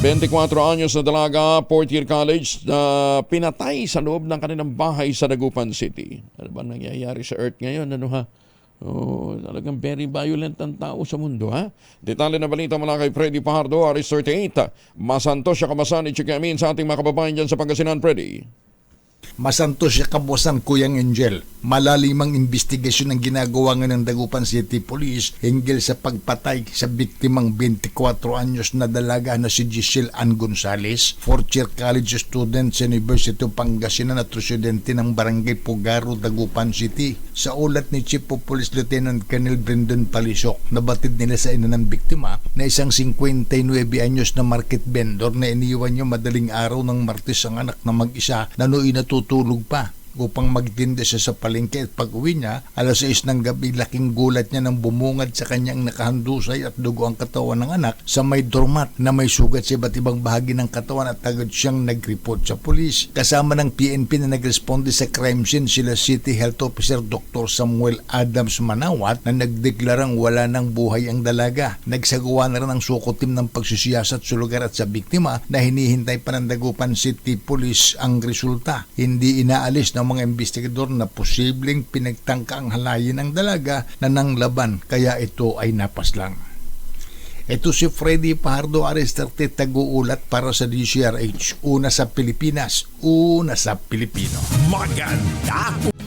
24 anyos na dalaga, fourth year college, na pinatay sa loob ng kanilang bahay sa Dagupan City. Ano ba nangyayari sa Earth ngayon? Ano ha? Oh, talagang very violent ang tao sa mundo, ha? Detalye na balita mula kay Freddy Pahardo, Aris 38. Masanto siya kamasan ni Chikamin sa ating mga kababayan dyan sa Pangasinan, Freddy. Masanto siya kabusan Kuyang Angel. Malalimang investigasyon ang ginagawa ng Dagupan City Police hinggil sa pagpatay sa biktimang 24 anyos na dalaga na si Giselle Ann Gonzales, fourth year college student sa University of Pangasinan at residente ng Barangay Pugaro, Dagupan City. Sa ulat ni Chief of Police Lieutenant Colonel Brendan Palisok, nabatid nila sa ina ng biktima na isang 59 anyos na market vendor na iniwan niya madaling araw ng Martes ang anak na mag-isa na nooy natutulog pa upang magtinda siya sa palengke at pag-uwi niya, alas 6 ng gabi laking gulat niya nang bumungad sa kanyang nakahandusay at dugo ang katawan ng anak sa may dormat na may sugat sa iba't ibang bahagi ng katawan at agad siyang nag-report sa pulis. Kasama ng PNP na nagresponde sa crime scene sila City Health Officer Dr. Samuel Adams Manawat na nagdeklarang wala ng buhay ang dalaga. Nagsagawa na rin ang sukotim ng pagsisiyasat sa lugar at sa biktima na hinihintay pa ng Dagupan City Police ang resulta. Hindi inaalis ng mga investigador na posibleng pinagtangka ang halayin ng dalaga na nanglaban kaya ito ay napaslang. Ito si Freddy Pahardo Aristarte Taguulat para sa DCRH. Una sa Pilipinas, una sa Pilipino. Maganda